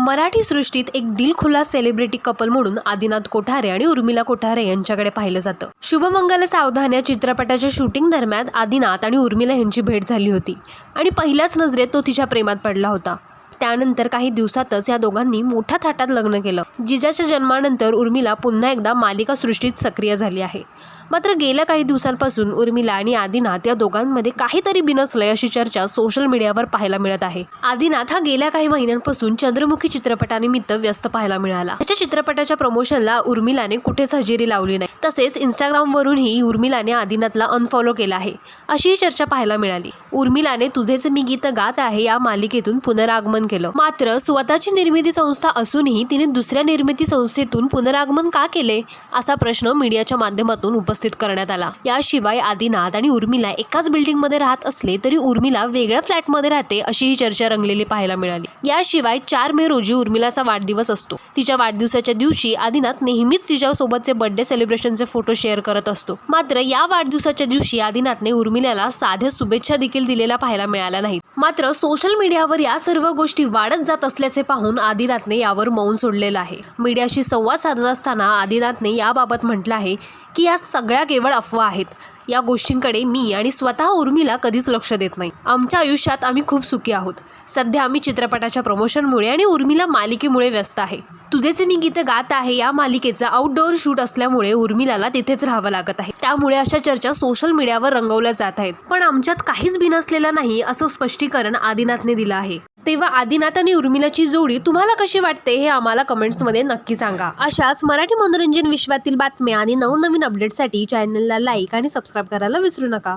मराठी सृष्टीत एक दिलखुला celebrity couple म्हणून आदिनाथ कोठारे आणि उर्मिला कोठारे यांच्याकडे पाहिलं जातं. शुभमंगल सावधान या चित्रपटाच्या शूटिंग दरम्यान आदिनाथ आणि उर्मिला यांची भेट झाली होती. आणि पहिल्याच नजरेत तो तिच्या प्रेमात पडला होता. त्यानंतर काही दिवसातच या दोघांनी मोठ्या थाटात लग्न केलं. जिजाच्या जन्मानंतर उर्मिला पुन्हा एकदा मालिका सृष्टीत सक्रिय झाली आहे. मात्र गेल्या काही दिवसांपासून उर्मिला आणि आदिनाथ या दोघांमध्ये काहीतरी बिनसलंय अशी चर्चा सोशल मीडियावर पाहायला मिळत आहे. आदिनाथ हा गेल्या काही महिन्यांपासून चंद्रमुखी चित्रपटानिमित्त व्यस्त पाहायला मिळाला. त्याच्या चित्रपटाच्या प्रमोशनला उर्मिलाने कुठेच हजेरी लावली नाही. तसेच इंस्टाग्रामवरूनही उर्मिलाने आदिनाथला अनफॉलो केला आहे. अशीही चर्चा पाहायला मिळाली. उर्मिलाने तुझेच मी गीत गात आहे या मालिकेतून पुनरागमन केलं. मात्र स्वतःची निर्मिती संस्था असूनही तिने दुसऱ्या निर्मिती संस्थेतून पुनरागमन का केले असा प्रश्न मीडियाच्या माध्यमातून उपस्थित करण्यात आला. याशिवाय आदिनाथ आणि उर्मिला एकाच बिल्डिंगमध्ये राहत असले तरी उर्मिला वेगळ्या फ्लॅटमध्ये राहते अशी ही चर्चा रंगलेली पाहायला मिळाली. याशिवाय चार मे रोजी उर्मिलाचा वाढदिवस असतो. तिच्या वाढदिवसाच्या दिवशी आदिनाथ नेहमीच तिच्या सोबतचे बर्थडे सेलिब्रेशनचे फोटो शेअर करत असतो. मात्र या वाढदिवसाच्या दिवशी आदिनाथने उर्मिलाला साध्या शुभेच्छा देखील दिलेल्या पाहायला मिळाल्या नाहीत. मात्र सोशल मीडियावर या सर्व गोष्टी गोष्टी वाढत जात असल्याचे पाहून आदिनाथने यावर मौन सोडलेलं आहे. मीडियाशी संवाद साधत असताना आदिनाथने याबाबत म्हटलं आहे की या सगळ्या केवळ अफवा आहेत. या गोष्टींकडे मी आणि स्वतः उर्मिला कधीच लक्ष देत नाही. आमच्या आयुष्यात आम्ही खूप सुखी आहोत. सध्या आम्ही चित्रपटाच्या प्रमोशनमुळे आणि उर्मिला मालिकेमुळे व्यस्त आहे. तुझेचे मी गीतं गात आहे या मालिकेचं आउटडोअर शूट असल्यामुळे उर्मिलाला तिथेच राहावं लागत आहे. त्यामुळे अशा चर्चा सोशल मीडियावर रंगवल्या जात आहेत. पण आमच्यात काहीच बिनसलेलं नाही असं स्पष्टीकरण आदिनाथने दिलं आहे. तेव्हा आदिनाथ आणि उर्मिलाची जोडी तुम्हाला कशी वाटते हे आम्हाला कमेंट्समध्ये नक्की सांगा. अशाच मराठी मनोरंजन विश्वातील बातम्या आणि नवनवीन अपडेटसाठी चॅनलला लाईक आणि सबस्क्राईब करायला विसरू नका.